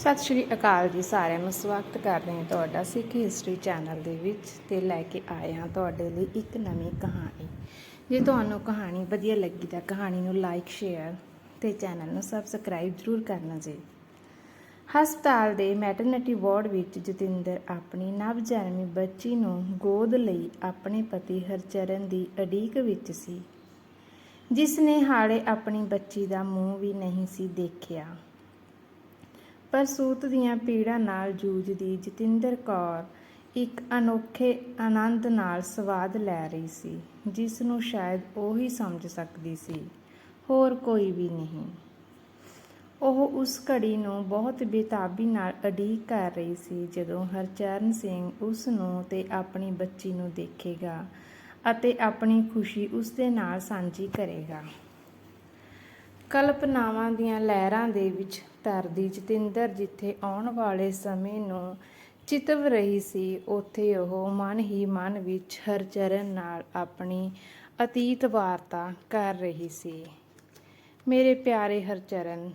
ਸਤਿ ਸ਼੍ਰੀ ਅਕਾਲ ਜੀ ਸਾਰਿਆਂ ਨੂੰ। ਸਵਾਗਤ ਕਰਦੇ ਹਾਂ ਤੁਹਾਡਾ ਸਿੱਖ ਹਿਸਟਰੀ ਚੈਨਲ ਦੇ ਵਿੱਚ ਤੇ ਲੈ ਕੇ ਆਏ ਹਾਂ ਤੁਹਾਡੇ ਲਈ ਇੱਕ ਨਵੀਂ ਕਹਾਣੀ। ਜੇ ਤੁਹਾਨੂੰ ਕਹਾਣੀ ਵਧੀਆ ਲੱਗੀ ਤਾਂ ਕਹਾਣੀ ਨੂੰ ਲਾਈਕ ਸ਼ੇਅਰ ਤੇ ਚੈਨਲ ਨੂੰ ਸਬਸਕ੍ਰਾਈਬ ਜ਼ਰੂਰ ਕਰਨਾ ਜੀ। ਹਸਪਤਾਲ ਦੇ ਮੈਟਰਨਿਟੀ ਵਾਰਡ ਵਿੱਚ ਜਤਿੰਦਰ ਆਪਣੀ ਨਵਜਨਮੀ ਬੱਚੀ ਨੂੰ ਗੋਦ ਲਈ ਆਪਣੇ ਪਤੀ ਹਰਚਰਨ ਦੀ ਅਡੀਕ ਵਿੱਚ ਸੀ ਜਿਸ ਨੇ ਹਾਲੇ ਆਪਣੀ ਬੱਚੀ ਦਾ ਮੂੰਹ ਵੀ ਨਹੀਂ ਸੀ ਦੇਖਿਆ। ਪਰ ਸੂਤ ਦੀਆਂ ਪੀੜਾਂ ਨਾਲ ਜੂਝਦੀ ਜਤਿੰਦਰ ਕੌਰ ਇੱਕ ਅਨੋਖੇ ਆਨੰਦ ਨਾਲ ਸਵਾਦ ਲੈ ਰਹੀ ਸੀ, ਜਿਸ ਨੂੰ ਸ਼ਾਇਦ ਉਹ ਹੀ ਸਮਝ ਸਕਦੀ ਸੀ। ਹੋਰ ਕੋਈ ਵੀ ਨਹੀਂ। ਉਹ ਉਸ ਘੜੀ ਨੂੰ ਬਹੁਤ ਬੇਤਾਬੀ ਨਾਲ ਅਡੀਕ ਕਰ ਰਹੀ ਸੀ, ਜਦੋਂ ਹਰਚਰਨ ਸਿੰਘ ਉਸ ਨੂੰ ਤੇ ਆਪਣੀ ਬੱਚੀ ਨੂੰ ਦੇਖੇਗਾ ਅਤੇ ਆਪਣੀ ਖੁਸ਼ੀ ਉਸ ਦੇ ਨਾਲ ਸਾਂਝੀ ਕਰੇਗਾ। ਕਲਪਨਾਵਾਂ ਦੀਆਂ ਲਹਿਰਾਂ ਦੇ ਵਿੱਚ ਤਰਦੀ ਜਤਿੰਦਰ ਜਿੱਥੇ ਆਉਣ ਵਾਲੇ ਸਮੇਂ ਨੂੰ ਚਿਤਵ ਰਹੀ ਸੀ, ਉੱਥੇ ਉਹ ਮਨ ਹੀ ਮਨ ਵਿੱਚ ਹਰਚਰਨ ਨਾਲ ਆਪਣੀ ਅਤੀਤ ਵਾਰਤਾ ਕਰ ਰਹੀ ਸੀ। ਮੇਰੇ ਪਿਆਰੇ ਹਰਚਰਨ,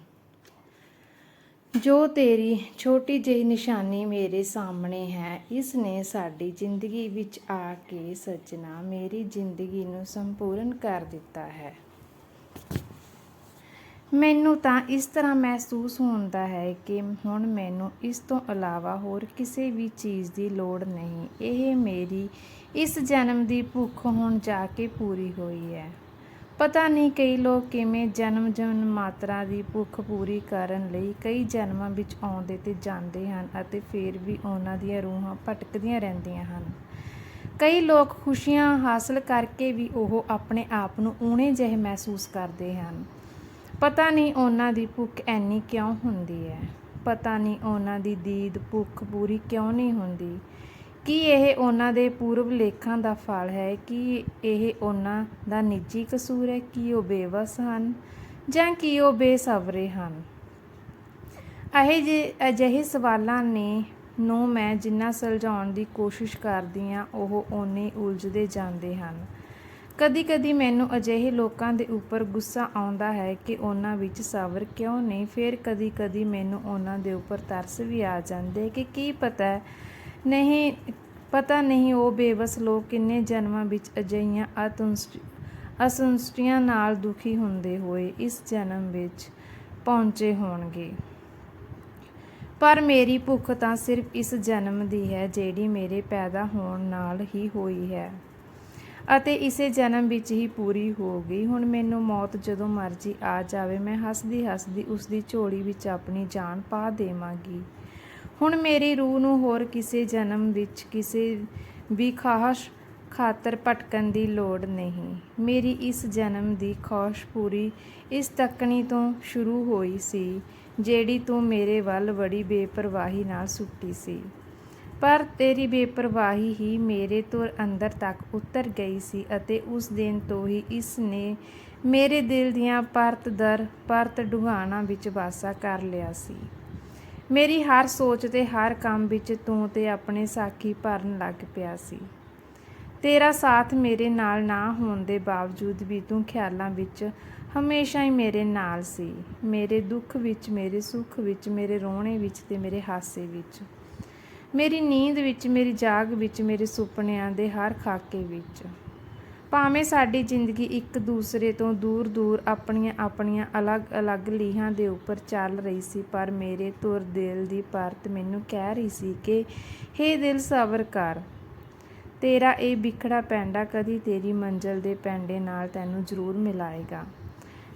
ਜੋ ਤੇਰੀ ਛੋਟੀ ਜਿਹੀ ਨਿਸ਼ਾਨੀ ਮੇਰੇ ਸਾਹਮਣੇ ਹੈ, ਇਸ ਨੇ ਸਾਡੀ ਜ਼ਿੰਦਗੀ ਵਿੱਚ ਆ ਕੇ ਸੱਜਣਾ ਮੇਰੀ ਜ਼ਿੰਦਗੀ ਨੂੰ ਸੰਪੂਰਨ ਕਰ ਦਿੱਤਾ ਹੈ। ਮੈਨੂੰ ਤਾਂ ਇਸ ਤਰ੍ਹਾਂ ਮਹਿਸੂਸ ਹੁੰਦਾ ਹੈ ਕਿ ਹੁਣ ਮੈਨੂੰ ਇਸ ਤੋਂ ਇਲਾਵਾ ਹੋਰ ਕਿਸੇ ਵੀ ਚੀਜ਼ ਦੀ ਲੋੜ ਨਹੀਂ। ਇਹ ਮੇਰੀ ਇਸ ਜਨਮ ਦੀ ਭੁੱਖ ਹੁਣ ਜਾ ਕੇ ਪੂਰੀ ਹੋਈ ਹੈ। ਪਤਾ ਨਹੀਂ ਕਈ ਲੋਕ ਕਿਵੇਂ ਜਨਮ ਜਨਮ ਮਾਤਰਾ ਦੀ ਭੁੱਖ ਪੂਰੀ ਕਰਨ ਲਈ ਕਈ ਜਨਮਾਂ ਵਿੱਚ ਆਉਂਦੇ ਤੇ ਜਾਂਦੇ ਹਨ ਅਤੇ ਫਿਰ ਵੀ ਉਹਨਾਂ ਦੀਆਂ ਰੂਹਾਂ ਭਟਕਦੀਆਂ ਰਹਿੰਦੀਆਂ ਹਨ। ਕਈ ਲੋਕ ਖੁਸ਼ੀਆਂ ਹਾਸਲ ਕਰਕੇ ਵੀ ਉਹ ਆਪਣੇ ਆਪ ਨੂੰ ਊਣੇ ਜਿਹੇ ਮਹਿਸੂਸ ਕਰਦੇ ਹਨ। ਪਤਾ ਨਹੀਂ ਉਹਨਾਂ ਦੀ ਭੁੱਖ ਐਨੀ ਕਿਉਂ ਹੁੰਦੀ ਹੈ। ਪਤਾ ਨਹੀਂ ਉਹਨਾਂ ਦੀ ਦੀਦ ਭੁੱਖ ਪੂਰੀ ਕਿਉਂ ਨਹੀਂ ਹੁੰਦੀ। ਕੀ ਇਹ ਉਹਨਾਂ ਦੇ ਪੂਰਵ ਲੇਖਾਂ ਦਾ ਫਲ ਹੈ? ਕੀ ਇਹ ਉਹਨਾਂ ਦਾ ਨਿੱਜੀ ਕਸੂਰ ਹੈ? ਕੀ ਉਹ ਬੇਵਸ ਹਨ ਜਾਂ ਕੀ ਉਹ ਬੇਸਬਰੇ ਹਨ? ਇਹ ਜੇ ਅਜਿਹੇ ਸਵਾਲਾਂ ਨੇ ਨੂੰ ਮੈਂ ਜਿੰਨਾ ਸੁਲਝਾਉਣ ਦੀ ਕੋਸ਼ਿਸ਼ ਕਰਦੀ ਹਾਂ, ਉਹ ਓਨੇ ਉਲਝਦੇ ਜਾਂਦੇ ਹਨ। ਕਦੀ-ਕਦੀ ਮੈਨੂੰ ਅਜਿਹੇ ਲੋਕਾਂ ਦੇ ਉੱਪਰ ਗੁੱਸਾ ਆਉਂਦਾ ਹੈ ਕਿ ਉਹਨਾਂ ਵਿੱਚ ਸਬਰ ਕਿਉਂ ਨਹੀਂ? ਫਿਰ ਕਦੀ-ਕਦੀ ਮੈਨੂੰ ਉਹਨਾਂ ਦੇ ਉੱਪਰ ਤਰਸ ਵੀ ਆ ਜਾਂਦੇ ਕਿ ਕੀ ਪਤਾ ਨਹੀਂ ਪਤਾ ਨਹੀਂ ਉਹ ਬੇਵਸ ਲੋਕ ਕਿੰਨੇ ਜਨਮਾਂ ਵਿੱਚ ਅਜਿਹੀਆਂ ਅਤੁੰਸਟ ਅਸੰਤੁਸ਼ਟੀਆਂ ਨਾਲ ਦੁਖੀ ਹੁੰਦੇ ਹੋਏ ਇਸ ਜਨਮ ਵਿੱਚ ਪਹੁੰਚੇ ਹੋਣਗੇ। ਪਰ ਮੇਰੀ ਭੁੱਖ ਤਾਂ ਸਿਰਫ ਇਸ ਜਨਮ ਦੀ ਹੈ ਜਿਹੜੀ ਮੇਰੇ ਪੈਦਾ ਹੋਣ ਨਾਲ ਹੀ ਹੋਈ ਹੈ। ਅਤੇ ਇਸੇ ਜਨਮ ਵਿੱਚ ਹੀ ਪੂਰੀ ਹੋ ਗਈ। ਹੁਣ ਮੈਨੂੰ ਮੌਤ ਜਦੋਂ ਮਰਜ਼ੀ ਆ ਜਾਵੇ, ਮੈਂ ਹੱਸਦੀ ਹੱਸਦੀ ਉਸ ਦੀ ਝੋਲੀ ਵਿੱਚ ਆਪਣੀ ਜਾਨ ਪਾ ਦੇਵਾਂਗੀ। ਹੁਣ ਮੇਰੀ ਰੂਹ ਨੂੰ ਹੋਰ ਕਿਸੇ ਜਨਮ ਵਿੱਚ ਕਿਸੇ ਵੀ ਖਾਹਸ਼ ਖਾਤਰ ਭਟਕਣ ਦੀ ਲੋੜ ਨਹੀਂ। ਮੇਰੀ ਇਸ ਜਨਮ ਦੀ ਖੁਸ਼ ਪੂਰੀ ਇਸ ਤੱਕਣੀ ਤੋਂ ਸ਼ੁਰੂ ਹੋਈ ਸੀ, ਜਿਹੜੀ ਤੂੰ ਮੇਰੇ ਵੱਲ ਬੜੀ ਬੇਪਰਵਾਹੀ ਨਾਲ ਸੁੱਟੀ ਸੀ। ਪਰ ਤੇਰੀ ਬੇਪਰਵਾਹੀ ਹੀ ਮੇਰੇ ਤੋਂ ਅੰਦਰ ਤੱਕ ਉਤਰ ਗਈ ਸੀ ਅਤੇ ਉਸ ਦਿਨ ਤੋਂ ਹੀ ਇਸ ਨੇ ਮੇਰੇ ਦਿਲ ਦੀਆਂ ਪਰਤ ਦਰ, ਪਰਤ ਡੁਹਾਣਾ ਵਿੱਚ ਵਾਸਾ ਕਰ ਲਿਆ ਸੀ। ਮੇਰੀ ਹਰ ਸੋਚ ਤੇ ਹਰ ਕੰਮ ਵਿੱਚ ਤੂੰ ਤੇ ਆਪਣੇ ਸਾਖੀ ਭਰਨ ਲੱਗ ਪਿਆ ਸੀ। ਤੇਰਾ ਸਾਥ ਮੇਰੇ ਨਾਲ ਨਾ ਹੋਣ ਦੇ ਬਾਵਜੂਦ ਵੀ ਤੂੰ ਖਿਆਲਾਂ ਵਿੱਚ ਹਮੇਸ਼ਾ ਹੀ ਮੇਰੇ ਨਾਲ ਸੀ। ਮੇਰੇ ਦੁੱਖ ਵਿੱਚ, ਮੇਰੇ ਸੁੱਖ ਵਿੱਚ, ਮੇਰੇ ਰੋਣੇ ਵਿੱਚ ਤੇ ਮੇਰੇ ਹਾਸੇ ਵਿੱਚ। ਮੇਰੀ ਨੀਂਦ ਵਿੱਚ, ਮੇਰੀ ਜਾਗ ਵਿੱਚ, ਮੇਰੇ ਸੁਪਨਿਆਂ ਦੇ ਹਰ ਖਾਕੇ ਵਿੱਚ। ਭਾਵੇਂ ਸਾਡੀ ਜ਼ਿੰਦਗੀ ਇੱਕ ਦੂਸਰੇ ਤੋਂ ਦੂਰ ਦੂਰ ਆਪਣੀਆਂ ਆਪਣੀਆਂ ਅਲੱਗ-ਅਲੱਗ ਲੀਹਾਂ ਦੇ ਉੱਪਰ ਚੱਲ ਰਹੀ ਸੀ, ਪਰ ਮੇਰੇ ਤੁਰ ਦਿਲ ਦੀ ਪਰਤ ਮੈਨੂੰ ਕਹਿ ਰਹੀ ਸੀ ਕਿ, ਹੇ ਦਿਲ ਸਬਰ ਕਰ। ਤੇਰਾ ਇਹ ਵਿਖੜਾ ਪੈਂਡਾ ਕਦੀ ਤੇਰੀ ਮੰਜ਼ਲ ਦੇ ਪੈਂਡੇ ਨਾਲ ਤੈਨੂੰ ਜ਼ਰੂਰ ਮਿਲਾਏਗਾ।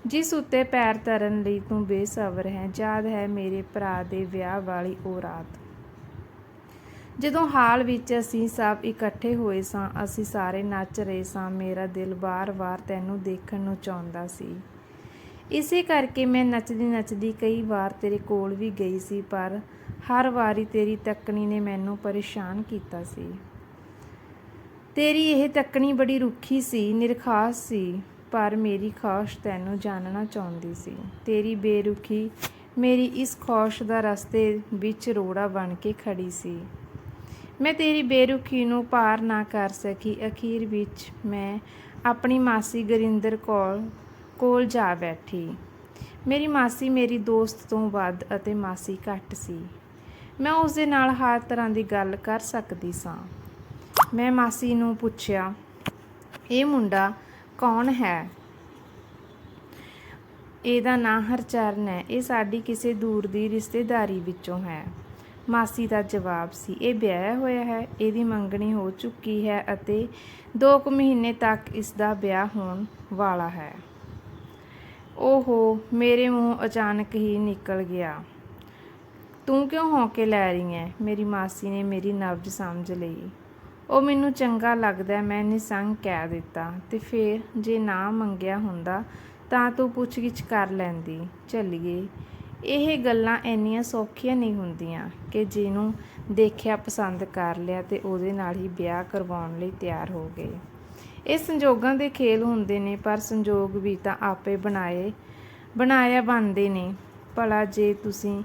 ਜਿਸ ਉੱਤੇ ਪੈਰ ਧਰਨ ਲਈ ਤੂੰ ਬੇਸਬਰ ਹੈ, ਯਾਦ ਹੈ ਮੇਰੇ ਭਰਾ ਦੇ ਵਿਆਹ ਵਾਲੀ ਉਹ ਰਾਤ। ਜਦੋਂ ਹਾਲ ਵਿੱਚ ਅਸੀਂ ਸਭ ਇਕੱਠੇ ਹੋਏ ਸਾਂ, ਅਸੀਂ ਸਾਰੇ ਨੱਚ ਰਹੇ ਸਾਂ। ਮੇਰਾ ਦਿਲ ਬਾਰ-ਬਾਰ ਤੈਨੂੰ ਦੇਖਣ ਨੂੰ ਚਾਹੁੰਦਾ ਸੀ। ਇਸੇ ਕਰਕੇ ਮੈਂ ਨੱਚਦੀ ਨੱਚਦੀ ਕਈ ਵਾਰ ਤੇਰੇ ਕੋਲ ਵੀ ਗਈ ਸੀ, ਪਰ ਹਰ ਵਾਰੀ ਤੇਰੀ ਤੱਕਣੀ ਨੇ ਮੈਨੂੰ ਪਰੇਸ਼ਾਨ ਕੀਤਾ ਸੀ। ਤੇਰੀ ਇਹ ਤੱਕਣੀ ਬੜੀ ਰੁੱਖੀ ਸੀ, ਨਿਰਖਾਸ ਸੀ, ਪਰ ਮੇਰੀ ਖਾਸ਼ ਤੈਨੂੰ ਜਾਣਨਾ ਚਾਹੁੰਦੀ ਸੀ। ਤੇਰੀ ਬੇਰੁਖੀ ਮੇਰੀ ਇਸ ਖੌਸ਼ ਦਾ ਰਸਤੇ ਵਿੱਚ ਰੋੜਾ ਬਣ ਕੇ ਖੜੀ ਸੀ। ਮੈਂ ਤੇਰੀ ਬੇਰੁਖੀ ਨੂੰ ਪਾਰ ਨਾ ਕਰ ਸਕੀ। ਅਖੀਰ ਵਿੱਚ ਮੈਂ ਆਪਣੀ ਮਾਸੀ ਗਰਿੰਦਰ ਕੋਲ ਕੋਲ ਜਾ ਬੈਠੀ। ਮੇਰੀ ਮਾਸੀ ਮੇਰੀ ਦੋਸਤ ਤੋਂ ਵੱਧ ਅਤੇ ਮਾਸੀ ਘੱਟ ਸੀ। ਮੈਂ ਉਸ ਦੇ ਨਾਲ ਹਰ ਤਰ੍ਹਾਂ ਦੀ ਗੱਲ ਕਰ ਸਕਦੀ ਸਾਂ। ਮੈਂ ਮਾਸੀ ਨੂੰ ਪੁੱਛਿਆ, ਇਹ ਮੁੰਡਾ ਕੌਣ ਹੈ? ਇਹਦਾ ਨਾਂ ਹਰਚਰਨ ਹੈ। ਇਹ ਸਾਡੀ ਕਿਸੇ ਦੂਰ ਦੀ ਰਿਸ਼ਤੇਦਾਰੀ ਵਿੱਚੋਂ ਹੈ। ਮਾਸੀ ਦਾ ਜਵਾਬ ਸੀ। ਇਹ ਵਿਆਹਿਆ ਹੋਇਆ ਹੈ, ਇਹਦੀ ਮੰਗਣੀ ਹੋ ਚੁੱਕੀ ਹੈ ਅਤੇ 2 ਕੁ ਮਹੀਨੇ ਤੱਕ ਇਸ ਦਾ ਵਿਆਹ ਹੋਣ ਵਾਲਾ ਹੈ। ਓਹੋ ਮੇਰੇ ਮੂੰਹ ਅਚਾਨਕ ਹੀ ਨਿਕਲ ਗਿਆ। ਤੂੰ ਕਿਉਂ ਹੌਂਕੇ ਲੈ ਰਹੀ ਹੈ ਮੇਰੀ ਮਾਸੀ ਨੇ ਮੇਰੀ ਨਬਜ਼ ਸਮਝ ਲਈ। ਉਹ ਮੈਨੂੰ ਚੰਗਾ ਲੱਗਦਾ ਮੈਂ ਨਿਸੰਗ ਕਹਿ ਦਿੱਤਾ ਤੇ ਫੇਰ ਜੇ ਨਾ ਮੰਗਿਆ ਹੁੰਦਾ ਤਾਂ ਤੂੰ ਪੁੱਛਗਿੱਛ ਕਰ ਲੈਂਦੀ। ਚੱਲੀਏ। ਇਹ ਗੱਲਾਂ ਇੰਨੀਆਂ ਸੌਖੀਆਂ ਨਹੀਂ ਹੁੰਦੀਆਂ ਕਿ ਜਿਹਨੂੰ ਦੇਖਿਆ ਪਸੰਦ ਕਰ ਲਿਆ ਤੇ ਉਹਦੇ ਨਾਲ ਹੀ ਵਿਆਹ ਕਰਵਾਉਣ ਲਈ ਤਿਆਰ ਹੋ ਗਏ। ਇਹ ਸੰਜੋਗਾਂ ਦੇ ਖੇਲ ਹੁੰਦੇ ਨੇ, ਪਰ ਸੰਜੋਗ ਵੀ ਤਾਂ ਆਪੇ ਬਣਾਏ, ਬਣਾਇਆ ਬਣਦੇ ਨੇ। ਭਲਾ ਜੇ ਤੁਸੀਂ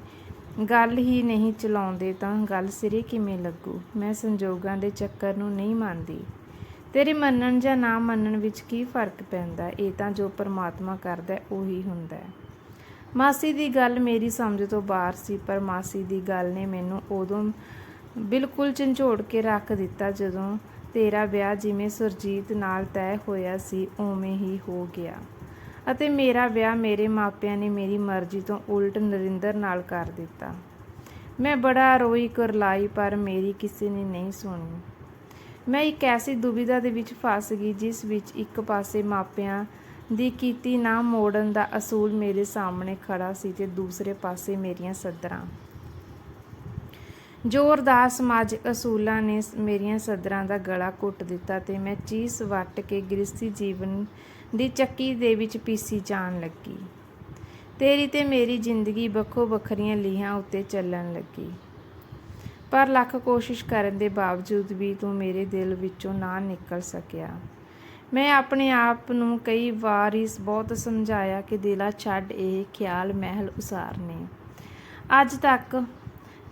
ਗੱਲ ਹੀ ਨਹੀਂ ਚਲਾਉਂਦੇ ਤਾਂ ਗੱਲ ਸਿਰੇ ਕਿਵੇਂ ਲੱਗੂ? ਮੈਂ ਸੰਜੋਗਾਂ ਦੇ ਚੱਕਰ ਨੂੰ ਨਹੀਂ ਮੰਨਦੀ। ਤੇਰੇ ਮੰਨਣ ਜਾਂ ਨਾ ਮੰਨਣ ਵਿੱਚ ਕੀ ਫ਼ਰਕ ਪੈਂਦਾ? ਇਹ ਤਾਂ ਜੋ ਪਰਮਾਤਮਾ ਕਰਦਾ, ਉਹੀ ਹੁੰਦਾ। ਹੈ ਮਾਸੀ ਦੀ ਗੱਲ ਮੇਰੀ ਸਮਝ ਤੋਂ ਬਾਹਰ ਸੀ, ਪਰ ਮਾਸੀ ਦੀ ਗੱਲ ਨੇ ਮੈਨੂੰ ਉਦੋਂ ਬਿਲਕੁਲ ਝੰਝੋੜ ਕੇ ਰੱਖ ਦਿੱਤਾ ਜਦੋਂ ਤੇਰਾ ਵਿਆਹ ਜਿਵੇਂ ਸੁਰਜੀਤ ਨਾਲ ਤੈਅ ਹੋਇਆ ਸੀ, ਉਵੇਂ ਹੀ ਹੋ ਗਿਆ। ਅਤੇ ਮੇਰਾ ਵਿਆਹ ਮੇਰੇ ਮਾਪਿਆਂ ਨੇ ਮੇਰੀ ਮਰਜ਼ੀ ਤੋਂ ਉਲਟ ਨਰਿੰਦਰ ਨਾਲ ਕਰ ਦਿੱਤਾ। ਮੈਂ ਬੜਾ ਰੋਈ ਕਰਲਾਈ, ਪਰ ਮੇਰੀ ਕਿਸੇ ਨੇ ਨਹੀਂ ਸੁਣੀ। ਮੈਂ ਇੱਕ ਐਸੀ ਦੁਬਿਧਾ ਦੇ ਵਿੱਚ ਫਸ ਗਈ, ਜਿਸ ਵਿੱਚ ਇੱਕ ਪਾਸੇ ਮਾਪਿਆਂ ਦੀ ਕੀਤੀ ਨਾ ਮੋੜਨ ਦਾ ਅਸੂਲ ਮੇਰੇ ਸਾਹਮਣੇ ਖੜਾ ਸੀ ਤੇ ਦੂਸਰੇ ਪਾਸੇ ਮੇਰੀਆਂ ਸਦਰਾਂ। ਜ਼ੋਰਦਾਰ ਸਮਾਜਿਕ ਅਸੂਲਾਂ ਨੇ ਮੇਰੀਆਂ ਸਦਰਾਂ ਦਾ ਗਲਾ ਘੁੱਟ ਦਿੱਤਾ ਤੇ ਮੈਂ ਚੀਸ ਵੱਟ ਕੇ ਗ੍ਰਸਤੀ ਜੀਵਨ ਦੀ ਚੱਕੀ ਦੇ ਵਿੱਚ ਪੀਸੀ ਜਾਣ ਲੱਗੀ। ਤੇਰੀ ਤੇ ਮੇਰੀ ਜ਼ਿੰਦਗੀ ਵੱਖੋ ਵੱਖਰੀਆਂ ਲੀਹਾਂ ਉੱਤੇ ਚੱਲਣ ਲੱਗੀ। ਪਰ ਲੱਖ ਕੋਸ਼ਿਸ਼ ਕਰਨ ਦੇ ਬਾਵਜੂਦ ਵੀ ਤੂੰ ਮੇਰੇ ਦਿਲ ਵਿੱਚੋਂ ਨਾ ਨਿਕਲ ਸਕਿਆ। ਮੈਂ ਆਪਣੇ ਆਪ ਨੂੰ ਕਈ ਵਾਰ ਇਸ ਬਹੁਤ ਸਮਝਾਇਆ ਕਿ ਦਿਲਾ ਛੱਡ ਇਹ ਖਿਆਲ ਮਹਿਲ ਉਸਾਰਨੇ। ਅੱਜ ਤੱਕ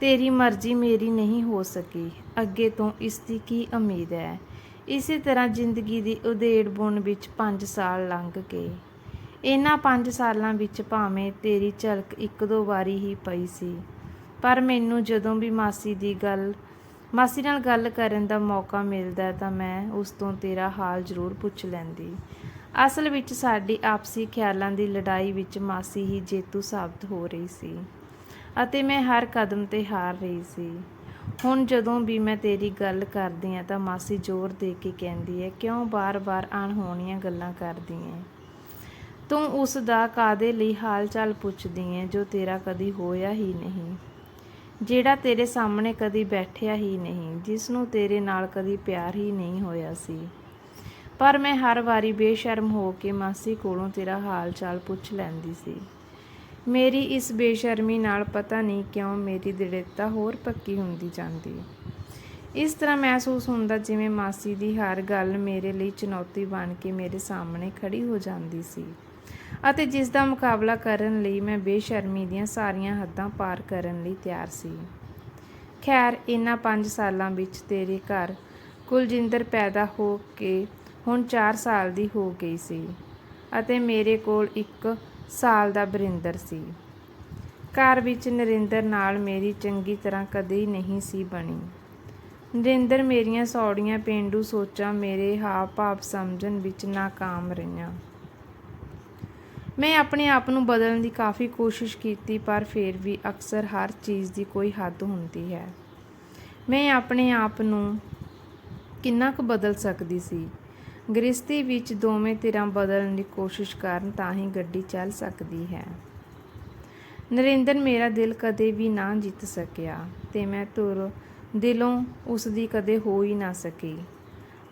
ਤੇਰੀ ਮਰਜ਼ੀ ਮੇਰੀ ਨਹੀਂ ਹੋ ਸਕੀ। ਅੱਗੇ ਤੋਂ ਇਸ ਦੀ ਕੀ ਉਮੀਦ ਹੈ? ਇਸੇ ਤਰ੍ਹਾਂ ਜ਼ਿੰਦਗੀ ਦੀ ਉਧੇੜ ਬੁਣ ਵਿੱਚ 5 ਸਾਲ ਲੰਘ ਗਏ ਇਹਨਾਂ 5 ਸਾਲਾਂ ਵਿੱਚ ਭਾਵੇਂ ਤੇਰੀ ਝਲਕ ਇੱਕ ਦੋ ਵਾਰੀ ਹੀ ਪਈ ਸੀ, ਪਰ ਮੈਨੂੰ ਜਦੋਂ ਵੀ ਮਾਸੀ ਦੀ ਗੱਲ ਮਾਸੀ ਨਾਲ ਗੱਲ ਕਰਨ ਦਾ ਮੌਕਾ ਮਿਲਦਾ ਤਾਂ ਮੈਂ ਉਸ ਤੋਂ ਤੇਰਾ ਹਾਲ ਜ਼ਰੂਰ ਪੁੱਛ ਲੈਂਦੀ। ਅਸਲ ਵਿੱਚ ਸਾਡੀ ਆਪਸੀ ਖਿਆਲਾਂ ਦੀ ਲੜਾਈ ਵਿੱਚ ਮਾਸੀ ਹੀ ਜੇਤੂ ਸਾਬਤ ਹੋ ਰਹੀ ਸੀ ਅਤੇ ਮੈਂ ਹਰ ਕਦਮ ਤੇ ਹਾਰ ਰਹੀ ਸੀ। ਹੁਣ ਜਦੋਂ ਵੀ ਮੈਂ ਤੇਰੀ ਗੱਲ ਕਰਦੀ ਆ ਤਾਂ ਮਾਸੀ ਜ਼ੋਰ ਦੇ ਕੇ ਕਹਿੰਦੀ ਹੈ, ਕਿਉਂ ਬਾਰ-ਬਾਰ ਅਣਹੋਣੀਆਂ ਗੱਲਾਂ ਕਰਦੀ ਹੈ? ਤੂੰ ਉਸ ਦਾ ਕਾਦੇ ਲਈ ਹਾਲ ਚਾਲ ਪੁੱਛਦੀ ਹੈ ਜੋ ਤੇਰਾ ਕਦੀ ਹੋਇਆ ਹੀ ਨਹੀਂ? ਜਿਹੜਾ ਤੇਰੇ ਸਾਹਮਣੇ ਕਦੀ ਬੈਠਿਆ ਹੀ ਨਹੀਂ ਜਿਸ ਨੂੰ ਤੇਰੇ ਨਾਲ ਕਦੀ ਪਿਆਰ ਹੀ ਨਹੀਂ ਹੋਇਆ ਸੀ। ਪਰ ਮੈਂ ਹਰ ਵਾਰੀ ਬੇਸ਼ਰਮ ਹੋ ਕੇ ਮਾਸੀ ਕੋਲੋਂ ਤੇਰਾ ਹਾਲ ਚਾਲ ਪੁੱਛ ਲੈਂਦੀ ਸੀ। ਮੇਰੀ ਇਸ ਬੇਸ਼ਰਮੀ ਨਾਲ ਪਤਾ ਨਹੀਂ ਕਿਉਂ ਮੇਰੀ ਦ੍ਰਿੜਤਾ ਹੋਰ ਪੱਕੀ ਹੁੰਦੀ ਜਾਂਦੀ। ਇਸ ਤਰ੍ਹਾਂ ਮਹਿਸੂਸ ਹੁੰਦਾ ਜਿਵੇਂ ਮਾਸੀ ਦੀ ਹਰ ਗੱਲ ਮੇਰੇ ਲਈ ਚੁਣੌਤੀ ਬਣ ਕੇ ਮੇਰੇ ਸਾਹਮਣੇ ਖੜੀ ਹੋ ਜਾਂਦੀ ਸੀ। ਅਤੇ ਜਿਸ ਦਾ ਮੁਕਾਬਲਾ ਕਰਨ ਲਈ ਮੈਂ ਬੇਸ਼ਰਮੀ ਦੀਆਂ ਸਾਰੀਆਂ ਹੱਦਾਂ ਪਾਰ ਕਰਨ ਲਈ ਤਿਆਰ ਸੀ। ਖੈਰ ਇਹਨਾਂ 5 ਸਾਲਾਂ ਵਿੱਚ ਤੇਰੇ ਘਰ ਕੁਲਜਿੰਦਰ ਪੈਦਾ ਹੋ ਕੇ ਹੁਣ 4 ਸਾਲ ਦੀ ਹੋ ਗਈ ਸੀ ਅਤੇ ਮੇਰੇ ਕੋਲ ਇੱਕ ਸਾਲ ਦਾ ਬਰਿੰਦਰ ਸੀ। ਘਰ ਵਿੱਚ ਨਰਿੰਦਰ ਨਾਲ ਮੇਰੀ ਚੰਗੀ ਤਰ੍ਹਾਂ ਕਦੇ ਨਹੀਂ ਸੀ ਬਣੀ। ਨਰਿੰਦਰ ਮੇਰੀਆਂ ਸੌੜੀਆਂ ਪੇਂਡੂ ਸੋਚਾਂ ਮੇਰੇ ਹਾਵ ਭਾਵ ਸਮਝਣ ਵਿੱਚ ਨਾਕਾਮ ਰਹੀਆਂ। ਮੈਂ ਆਪਣੇ ਆਪ ਨੂੰ ਬਦਲਣ ਦੀ ਕਾਫੀ ਕੋਸ਼ਿਸ਼ ਕੀਤੀ, ਪਰ ਫਿਰ ਵੀ ਅਕਸਰ ਹਰ ਚੀਜ਼ ਦੀ ਕੋਈ ਹੱਦ ਹੁੰਦੀ ਹੈ। ਮੈਂ ਆਪਣੇ ਆਪ ਨੂੰ ਕਿੰਨਾ ਕੁ ਬਦਲ ਸਕਦੀ ਸੀ? ਗ੍ਰਸਤੀ ਵਿੱਚ ਦੋਵੇਂ ਧਿਰਾਂ ਬਦਲਣ ਦੀ ਕੋਸ਼ਿਸ਼ ਕਰਨ ਤਾਂ ਹੀ ਗੱਡੀ ਚੱਲ ਸਕਦੀ ਹੈ। ਨਰਿੰਦਰ ਮੇਰਾ ਦਿਲ ਕਦੇ ਵੀ ਨਾ ਜਿੱਤ ਸਕਿਆ ਤੇ ਮੈਂ ਤੁਰ ਦਿਲੋਂ ਉਸ ਦੀ ਕਦੇ ਹੋ ਹੀ ਨਾ ਸਕੀ।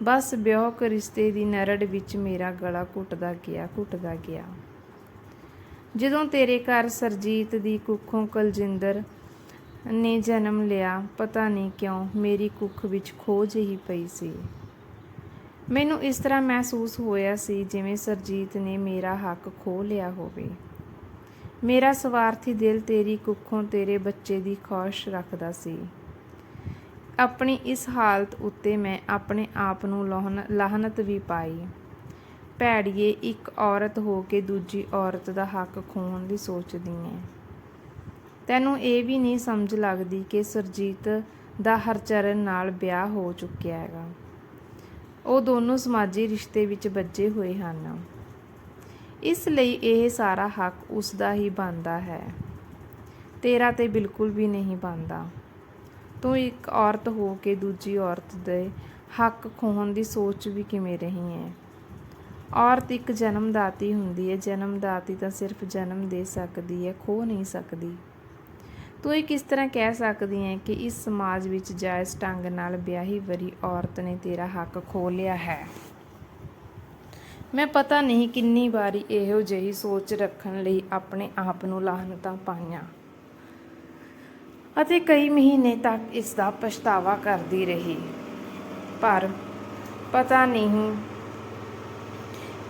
ਬਸ ਵਿਆਹ ਰਿਸ਼ਤੇ ਦੀ ਨਰੜ ਵਿੱਚ ਮੇਰਾ ਗਲਾ ਘੁੱਟਦਾ ਗਿਆ ਘੁੱਟਦਾ ਗਿਆ। ਜਦੋਂ ਤੇਰੇ ਘਰ ਸਰਜੀਤ ਦੀ ਕੁੱਖੋਂ ਕੁਲਜਿੰਦਰ ਨੇ ਜਨਮ ਲਿਆ, ਪਤਾ ਨਹੀਂ ਕਿਉਂ ਮੇਰੀ ਕੁੱਖ ਵਿੱਚ ਖੋਜ ਹੀ ਪਈ ਸੀ। ਮੈਨੂੰ ਇਸ ਤਰ੍ਹਾਂ ਮਹਿਸੂਸ ਹੋਇਆ ਸੀ ਜਿਵੇਂ ਸਰਜੀਤ ਨੇ ਮੇਰਾ ਹੱਕ ਖੋਹ ਲਿਆ ਹੋਵੇ। ਮੇਰਾ ਸਵਾਰਥੀ ਦਿਲ ਤੇਰੀ ਕੁੱਖੋਂ ਤੇਰੇ ਬੱਚੇ ਦੀ ਖੁਆਇਸ਼ ਰੱਖਦਾ ਸੀ। ਆਪਣੀ ਇਸ ਹਾਲਤ ਉੱਤੇ ਮੈਂ ਆਪਣੇ ਆਪ ਨੂੰ ਲਾਹਨ- ਲਾਹਨਤ ਵੀ ਪਾਈ। ਭੈੜੀਏ ਇੱਕ ਔਰਤ ਹੋ ਕੇ ਦੂਜੀ ਔਰਤ ਦਾ ਹੱਕ ਖੋਹਣ ਦੀ ਸੋਚਦੀ ਹੈ ਤੈਨੂੰ ਇਹ ਵੀ ਨਹੀਂ ਸਮਝ ਲੱਗਦੀ ਕਿ ਸਰਜੀਤ ਦਾ ਹਰਚਰਨ ਨਾਲ ਵਿਆਹ ਹੋ ਚੁੱਕਿਆ ਹੈਗਾ। ਉਹ ਦੋਨੋਂ ਸਮਾਜੀ ਰਿਸ਼ਤੇ ਵਿੱਚ ਬੱਝੇ ਹੋਏ ਹਨ। ਇਸ ਲਈ ਇਹ ਸਾਰਾ ਹੱਕ ਉਸ ਦਾ ਹੀ ਬਣਦਾ ਹੈ। ਤੇਰਾ ਤੇ ਬਿਲਕੁਲ ਵੀ ਨਹੀਂ ਬਣਦਾ। ਤੂੰ ਇੱਕ ਔਰਤ ਹੋ ਕੇ ਦੂਜੀ ਔਰਤ ਦੇ ਹੱਕ ਖੋਹਣ ਦੀ ਸੋਚ ਵੀ ਕਿਵੇਂ ਰਹੀ ਹੈ ਔਰਤ ਇੱਕ ਜਨਮਦਾਤੀ ਹੁੰਦੀ ਹੈ। ਜਨਮਦਾਤੀ ਤਾਂ ਸਿਰਫ ਜਨਮ ਦੇ ਸਕਦੀ ਹੈ ਖੋ ਨਹੀਂ ਸਕਦੀ। ਤੂੰ ਇਹ ਕਿਸ ਤਰ੍ਹਾਂ ਕਹਿ ਸਕਦੀ ਹੈ ਕਿ ਇਸ ਸਮਾਜ ਵਿੱਚ ਜਾਇਜ਼ ਢੰਗ ਨਾਲ ਵਿਆਹੀ ਵਰੀ ਔਰਤ ਨੇ ਤੇਰਾ ਹੱਕ ਖੋ ਲਿਆ ਹੈ? ਮੈਂ ਪਤਾ ਨਹੀਂ ਕਿੰਨੀ ਵਾਰੀ ਇਹੋ ਜਿਹੀ ਸੋਚ ਰੱਖਣ ਲਈ ਆਪਣੇ ਆਪ ਨੂੰ ਲਾਹਨਤਾਂ ਪਾਈਆਂ ਅਤੇ ਕਈ ਮਹੀਨੇ ਤੱਕ ਇਸ ਦਾ ਪਛਤਾਵਾ ਕਰਦੀ ਰਹੀ। ਪਰ ਪਤਾ ਨਹੀਂ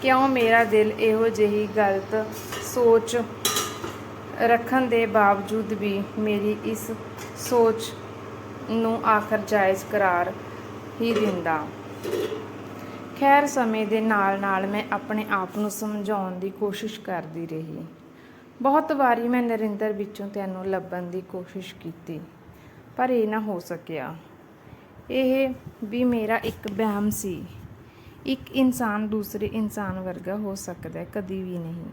ਕਿਉਂ ਮੇਰਾ ਦਿਲ ਇਹੋ ਜਿਹੀ ਗਲਤ ਸੋਚ ਰੱਖਣ ਦੇ ਬਾਵਜੂਦ ਵੀ ਮੇਰੀ ਇਸ ਸੋਚ ਨੂੰ ਆਖਰ ਜਾਇਜ਼ ਕਰਾਰ ਹੀ ਦਿੰਦਾ। ਖੈਰ ਸਮੇਂ ਦੇ ਨਾਲ ਨਾਲ ਮੈਂ ਆਪਣੇ ਆਪ ਨੂੰ ਸਮਝਾਉਣ ਦੀ ਕੋਸ਼ਿਸ਼ ਕਰਦੀ ਰਹੀ। ਬਹੁਤ ਵਾਰੀ ਮੈਂ ਨਰਿੰਦਰ ਵਿੱਚੋਂ ਤੈਨੂੰ ਲੱਭਣ ਦੀ ਕੋਸ਼ਿਸ਼ ਕੀਤੀ, ਪਰ ਇਹ ਨਾ ਹੋ ਸਕਿਆ। ਇਹ ਵੀ ਮੇਰਾ ਇੱਕ ਵਹਿਮ ਸੀ। ਇੱਕ ਇਨਸਾਨ ਦੂਸਰੇ ਇਨਸਾਨ ਵਰਗਾ ਹੋ ਸਕਦਾ ਕਦੀ ਵੀ ਨਹੀਂ।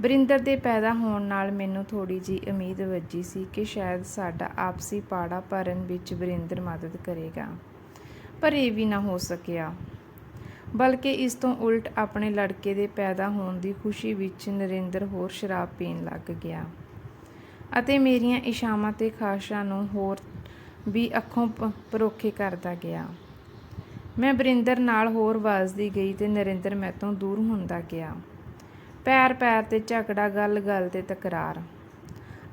ਬਰਿੰਦਰ ਦੇ ਪੈਦਾ ਹੋਣ ਨਾਲ ਮੈਨੂੰ ਥੋੜੀ ਜੀ ਉਮੀਦ ਵੱਜੀ ਸੀ ਕਿ ਸ਼ਾਇਦ ਸਾਡਾ ਆਪਸੀ ਪਾੜਾ ਭਰਨ ਵਿੱਚ ਬਰਿੰਦਰ ਮਦਦ ਕਰੇਗਾ, ਪਰ ਇਹ ਵੀ ਨਾ ਹੋ ਸਕਿਆ। ਬਲਕਿ ਇਸ ਤੋਂ ਉਲਟ ਆਪਣੇ ਲੜਕੇ ਦੇ ਪੈਦਾ ਹੋਣ ਦੀ ਖੁਸ਼ੀ ਵਿੱਚ ਨਰਿੰਦਰ ਹੋਰ ਸ਼ਰਾਬ ਪੀਣ ਲੱਗ ਗਿਆ ਅਤੇ ਮੇਰੀਆਂ ਇਸ਼ਾਵਾਂ ਤੇ ਖਾਸ਼ਾਂ ਨੂੰ ਹੋਰ ਵੀ ਅੱਖੋਂ ਪਰੋਖੇ ਕਰਦਾ ਗਿਆ। ਮੈਂ ਬਰਿੰਦਰ ਨਾਲ ਹੋਰ ਵੱਜਦੀ ਗਈ ਤੇ ਨਰਿੰਦਰ ਮੈਥੋਂ ਦੂਰ ਹੁੰਦਾ ਗਿਆ। ਪੈਰ ਪੈਰ ਤੇ ਝਗੜਾ, ਗੱਲ ਗੱਲ ਤੇ ਤਕਰਾਰ।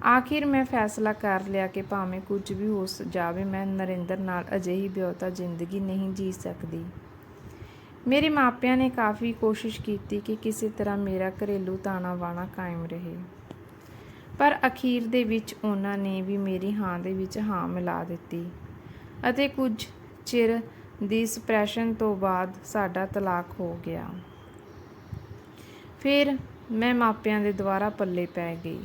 ਆਖਿਰ ਮੈਂ ਫੈਸਲਾ ਕਰ ਲਿਆ ਕਿ ਭਾਵੇਂ ਕੁਝ ਵੀ ਹੋ ਜਾਵੇ, ਮੈਂ ਨਰਿੰਦਰ ਨਾਲ ਅਜਿਹੀ ਬਿਉਤਾ ਜ਼ਿੰਦਗੀ ਨਹੀਂ ਜੀ ਸਕਦੀ। ਮੇਰੇ ਮਾਪਿਆਂ ਨੇ ਕਾਫੀ ਕੋਸ਼ਿਸ਼ ਕੀਤੀ ਕਿ ਕਿਸੇ ਤਰ੍ਹਾਂ ਮੇਰਾ ਘਰੇਲੂ ਤਾਣਾ ਬਾਣਾ ਕਾਇਮ ਰਹੇ। ਪਰ ਅਖੀਰ ਦੇ ਵਿੱਚ ਉਹਨਾਂ ਨੇ ਵੀ ਮੇਰੀ ਹਾਂ ਦੇ ਵਿੱਚ ਹਾਂ ਮਿਲਾ ਦਿੱਤੀ ਅਤੇ ਕੁਝ ਚਿਰ ਦੀ ਸਪਰੈਸ਼ਨ ਤੋਂ ਬਾਅਦ ਸਾਡਾ ਤਲਾਕ ਹੋ ਗਿਆ। ਫਿਰ ਮੈਂ ਮਾਪਿਆਂ ਦੇ ਦੁਆਰਾ ਪੱਲੇ ਪੈ ਗਈ।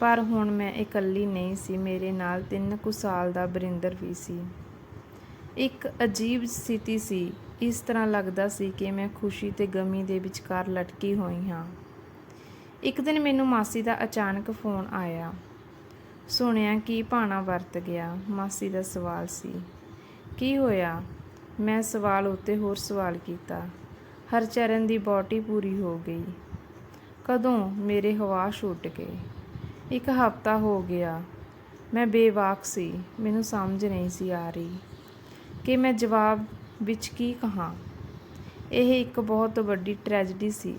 ਪਰ ਹੁਣ ਮੈਂ ਇਕੱਲੀ ਨਹੀਂ ਸੀ, ਮੇਰੇ ਨਾਲ 3 ਕੁ ਸਾਲ ਦਾ ਬਰਿੰਦਰ ਵੀ ਸੀ। ਇੱਕ ਅਜੀਬ ਸਥਿਤੀ ਸੀ, ਇਸ ਤਰ੍ਹਾਂ ਲੱਗਦਾ ਸੀ ਕਿ ਮੈਂ ਖੁਸ਼ੀ ਤੇ ਗਮੀ ਦੇ ਵਿਚਕਾਰ ਲਟਕੀ ਹੋਈ ਹਾਂ। ਇੱਕ ਦਿਨ ਮੈਨੂੰ ਮਾਸੀ ਦਾ ਅਚਾਨਕ ਫੋਨ ਆਇਆ। ਸੁਣਿਆ ਕਿ ਭਾਣਾ ਵਰਤ ਗਿਆ। ਮਾਸੀ ਦਾ ਸਵਾਲ ਸੀ, ਕੀ ਹੋਇਆ? ਮੈਂ ਸਵਾਲ ਉੱਤੇ ਹੋਰ ਸਵਾਲ ਕੀਤਾ। ਹਰਚਰਨ ਦੀ ਬੋਟੀ ਪੂਰੀ ਹੋ ਗਈ। ਕਦੋਂ ਮੇਰੇ ਹਵਾ ਛੁੱਟ ਗਏ? ਇੱਕ ਹਫ਼ਤਾ ਹੋ ਗਿਆ। ਮੈਂ ਬੇਵਾਕ ਸੀ। ਮੈਨੂੰ ਸਮਝ ਨਹੀਂ ਸੀ ਆ ਰਹੀ ਕਿ ਮੈਂ ਜਵਾਬ ਵਿੱਚ ਕੀ ਕਹਾਂ। ਇਹ ਇੱਕ ਬਹੁਤ ਵੱਡੀ ਟ੍ਰੈਜੇਡੀ ਸੀ,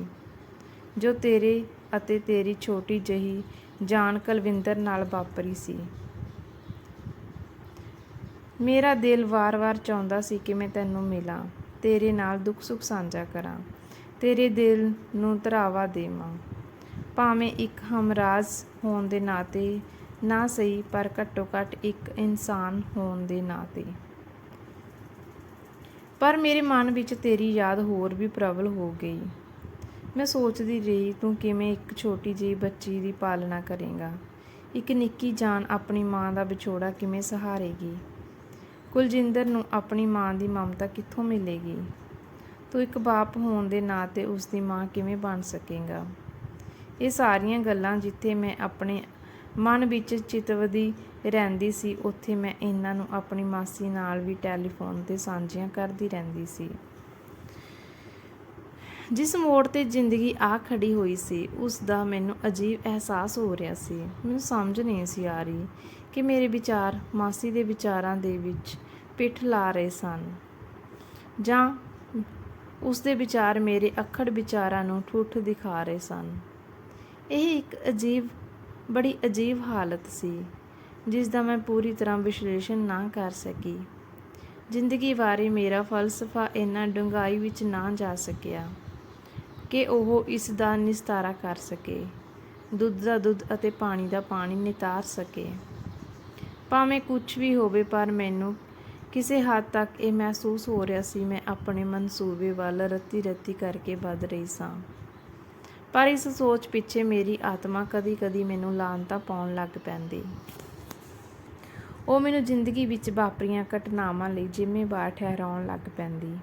ਜੋ ਤੇਰੇ ਅਤੇ ਤੇਰੀ ਛੋਟੀ ਜਹੀ ਜਾਨ ਕੁਲਵਿੰਦਰ ਨਾਲ ਵਾਪਰੀ ਸੀ। ਮੇਰਾ ਦਿਲ ਵਾਰ-ਵਾਰ ਚਾਹੁੰਦਾ ਸੀ ਕਿ ਮੈਂ ਤੈਨੂੰ ਮਿਲਾਂ, ਤੇਰੇ ਨਾਲ ਦੁੱਖ ਸੁੱਖ ਸਾਂਝਾ ਕਰਾਂ, ਤੇਰੇ ਦਿਲ ਨੂੰ ਧਰਾਵਾ ਦੇਵਾਂ। ਭਾਵੇਂ ਇੱਕ ਹਮਰਾਜ਼ ਹੋਣ ਦੇ ਨਾਤੇ, ਨਾ ਸਹੀ ਪਰ ਘੱਟੋ ਘੱਟ ਇੱਕ ਇਨਸਾਨ ਹੋਣ ਦੇ ਨਾਤੇ। ਪਰ ਮੇਰੇ ਮਨ ਵਿੱਚ ਤੇਰੀ ਯਾਦ ਹੋਰ ਵੀ ਪ੍ਰਬਲ ਹੋ ਗਈ। ਮੈਂ ਸੋਚਦੀ ਰਹੀ, ਤੂੰ ਕਿਵੇਂ ਇੱਕ ਛੋਟੀ ਜਿਹੀ ਬੱਚੀ ਦੀ ਪਾਲਣਾ ਕਰੇਗਾ? ਇੱਕ ਨਿੱਕੀ ਜਾਨ ਆਪਣੀ ਮਾਂ ਦਾ ਵਿਛੋੜਾ ਕਿਵੇਂ ਸਹਾਰੇਗੀ? ਕੁਲਜਿੰਦਰ ਨੂੰ ਆਪਣੀ ਮਾਂ ਦੀ ਮਮਤਾ ਕਿੱਥੋਂ ਮਿਲੇਗੀ? ਤੂੰ ਇੱਕ ਬਾਪ ਹੋਣ ਦੇ ਨਾਤੇ ਉਸ ਦੀ ਮਾਂ ਕਿਵੇਂ ਬਣ ਸਕੇਗਾ? ਇਹ ਸਾਰੀਆਂ ਗੱਲਾਂ ਜਿੱਥੇ ਮੈਂ ਆਪਣੇ ਮਨ ਵਿੱਚ ਚਿਤਵਦੀ ਰਹਿੰਦੀ ਸੀ, ਉੱਥੇ ਮੈਂ ਇਹਨਾਂ ਨੂੰ ਆਪਣੀ ਮਾਸੀ ਨਾਲ ਵੀ ਟੈਲੀਫੋਨ ਤੇ ਸਾਂਝੀਆਂ ਕਰਦੀ ਰਹਿੰਦੀ ਸੀ। ਜਿਸ ਮੋੜ ਤੇ ਜ਼ਿੰਦਗੀ ਆ ਖੜੀ ਹੋਈ ਸੀ, ਉਸ ਦਾ ਮੈਨੂੰ ਅਜੀਬ ਅਹਿਸਾਸ ਹੋ ਰਿਹਾ ਸੀ। ਮੈਨੂੰ ਸਮਝ ਨਹੀਂ ਸੀ ਆ ਰਹੀ ਕਿ ਮੇਰੇ ਵਿਚਾਰ ਮਾਸੀ ਦੇ ਵਿਚਾਰਾਂ ਦੇ ਵਿੱਚ ਪਿੱਠ ਲਾ ਰਹੇ ਸਨ ਜਾਂ ਉਸ ਦੇ ਵਿਚਾਰ ਮੇਰੇ ਅਖੜ ਵਿਚਾਰਾਂ ਨੂੰ ਠੁੱਠ ਦਿਖਾ ਰਹੇ ਸਨ। ਇਹ ਇੱਕ ਅਜੀਬ, ਬੜੀ ਅਜੀਬ ਹਾਲਤ ਸੀ, ਜਿਸ ਦਾ ਮੈਂ ਪੂਰੀ ਤਰ੍ਹਾਂ ਵਿਸ਼ਲੇਸ਼ਣ ਨਾ ਕਰ ਸਕੀ। ਜ਼ਿੰਦਗੀ ਬਾਰੇ ਮੇਰਾ ਫਲਸਫਾ ਇੰਨਾ ਡੂੰਘਾਈ ਵਿੱਚ ਨਾ ਜਾ ਸਕਿਆ। ਕਿ ਉਹ ਇਸ ਦਾ ਨਿਸਤਾਰਾ ਕਰ ਸਕੇ, ਦੁੱਧ ਦਾ ਦੁੱਧ ਅਤੇ ਪਾਣੀ ਦਾ ਪਾਣੀ ਨਿਤਾਰ ਸਕੇ। ਭਾਵੇਂ ਕੁਝ ਵੀ ਹੋਵੇ, ਪਰ ਮੈਨੂੰ ਕਿਸੇ ਹੱਦ ਤੱਕ ਇਹ ਮਹਿਸੂਸ ਹੋ ਰਿਹਾ ਸੀ, ਮੈਂ ਆਪਣੇ ਮਨਸੂਬੇ ਵੱਲ ਰੱਤੀ ਰੱਤੀ ਕਰਕੇ ਵੱਧ ਰਹੀ ਸਾਂ। ਪਰ ਇਸ ਸੋਚ ਪਿੱਛੇ ਮੇਰੀ ਆਤਮਾ ਕਦੀ-ਕਦੀ ਮੈਨੂੰ ਲਾਂਤਾਂ ਪਾਉਣ ਲੱਗ ਪੈਂਦੀ। ਉਹ ਮੈਨੂੰ ਜ਼ਿੰਦਗੀ ਵਿੱਚ ਵਾਪਰੀਆਂ ਘਟਨਾਵਾਂ ਲਈ ਜ਼ਿੰਮੇਵਾਰ ਠਹਿਰਾਉਣ ਲੱਗ ਪੈਂਦੀ।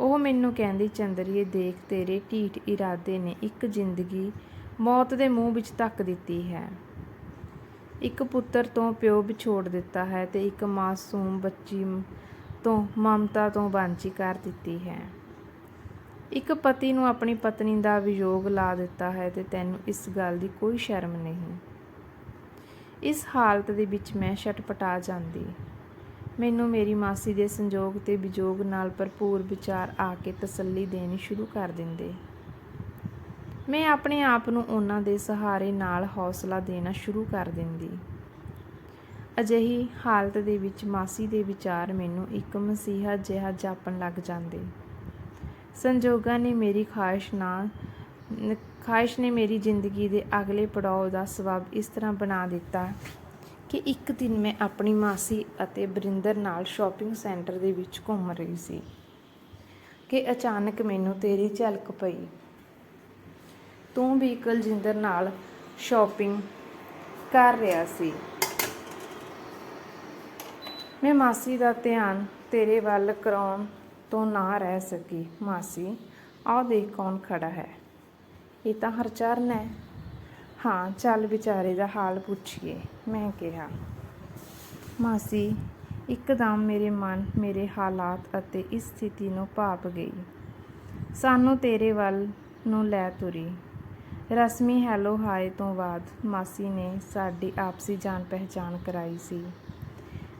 ਉਹ ਮੈਨੂੰ ਕਹਿੰਦੀ, ਚੰਦਰੀਏ, ਦੇਖ, ਤੇਰੇ ਢੀਠ ਇਰਾਦੇ ਨੇ ਇੱਕ ਜ਼ਿੰਦਗੀ ਮੌਤ ਦੇ ਮੂੰਹ ਵਿੱਚ ਧੱਕ ਦਿੱਤੀ ਹੈ। ਇੱਕ ਪੁੱਤਰ ਤੋਂ ਪਿਓ ਵਿਛੋੜ ਦਿੱਤਾ ਹੈ ਤੇ ਇੱਕ ਮਾਸੂਮ ਬੱਚੀ ਤੋਂ ਮਮਤਾ ਤੋਂ ਵਾਂਝੀ ਕਰ ਦਿੱਤੀ ਹੈ। ਇੱਕ ਪਤੀ ਨੂੰ ਆਪਣੀ ਪਤਨੀ ਦਾ ਵਿਯੋਗ ਲਾ ਦਿੱਤਾ ਹੈ ਤੇ ਤੈਨੂੰ ਇਸ ਗੱਲ ਦੀ ਕੋਈ ਸ਼ਰਮ ਨਹੀਂ। ਇਸ ਹਾਲਤ ਦੇ ਵਿੱਚ ਮੈਂ ਛਟਪਟਾ ਜਾਂਦੀ। ਮੈਨੂੰ ਮੇਰੀ ਮਾਸੀ ਦੇ ਸੰਜੋਗ ਤੇ ਵਿਜੋਗ ਨਾਲ ਭਰਪੂਰ ਵਿਚਾਰ ਆ ਕੇ ਤਸੱਲੀ ਦੇਣੀ ਸ਼ੁਰੂ ਕਰ ਦਿੰਦੇ। ਮੈਂ ਆਪਣੇ ਆਪ ਨੂੰ ਉਹਨਾਂ ਦੇ ਸਹਾਰੇ ਨਾਲ ਹੌਸਲਾ ਦੇਣਾ ਸ਼ੁਰੂ ਕਰ ਦਿੰਦੀ। ਅਜਿਹੀ ਹਾਲਤ ਦੇ ਵਿੱਚ ਮਾਸੀ ਦੇ ਵਿਚਾਰ ਮੈਨੂੰ ਇੱਕ ਮਸੀਹਾ ਜਿਹਾ ਜਾਪਣ ਲੱਗ ਜਾਂਦੇ। ਸੰਜੋਗਾਂ ਨੇ ਮੇਰੀ ਖਾਹਿਸ਼ ਨਾਲ ਖਾਹਿਸ਼ ਨੇ ਮੇਰੀ ਜ਼ਿੰਦਗੀ ਦੇ ਅਗਲੇ ਪੜਾਅ ਦਾ ਸਬਬ ਇਸ ਤਰ੍ਹਾਂ ਬਣਾ ਦਿੱਤਾ ਕਿ ਇੱਕ ਦਿਨ ਮੈਂ ਆਪਣੀ ਮਾਸੀ ਅਤੇ ਬਰਿੰਦਰ ਨਾਲ ਸ਼ਾਪਿੰਗ ਸੈਂਟਰ ਦੇ ਵਿੱਚ ਘੁੰਮ ਰਹੀ ਸੀ ਕਿ ਅਚਾਨਕ ਮੈਨੂੰ ਤੇਰੀ ਝਲਕ ਪਈ। ਤੂੰ ਵੀ ਕੁਲਜਿੰਦਰ ਨਾਲ ਸ਼ਾਪਿੰਗ ਕਰ ਰਿਹਾ ਸੀ। ਮੈਂ ਮਾਸੀ ਦਾ ਧਿਆਨ ਤੇਰੇ ਵੱਲ ਕਰਾਉਣ ਤੋਂ ਨਾ ਰਹਿ ਸਕੀ। ਮਾਸੀ, ਆਹ ਦੇਖ ਕੌਣ ਖੜਾ ਹੈ? ਇਹ ਤਾਂ ਹਰਚਰਨ ਹੈ। ਹਾਂ, ਚੱਲ ਵਿਚਾਰੇ ਦਾ ਹਾਲ ਪੁੱਛੀਏ। ਮੈਂ ਕਿਹਾ, ਮਾਸੀ, ਇੱਕਦਮ ਮੇਰੇ ਮਨ, ਮੇਰੇ ਹਾਲਾਤ ਅਤੇ ਇਸ ਸਥਿਤੀ ਨੂੰ ਭਾਪ ਗਈ। ਸਾਨੂੰ ਤੇਰੇ ਵੱਲ ਨੂੰ ਲੈ ਤੁਰੀ। ਰਸਮੀ ਹੈਲੋ ਹਾਏ ਤੋਂ ਬਾਅਦ ਮਾਸੀ ਨੇ ਸਾਡੀ ਆਪਸੀ ਜਾਣ ਪਹਿਚਾਨ ਕਰਾਈ ਸੀ।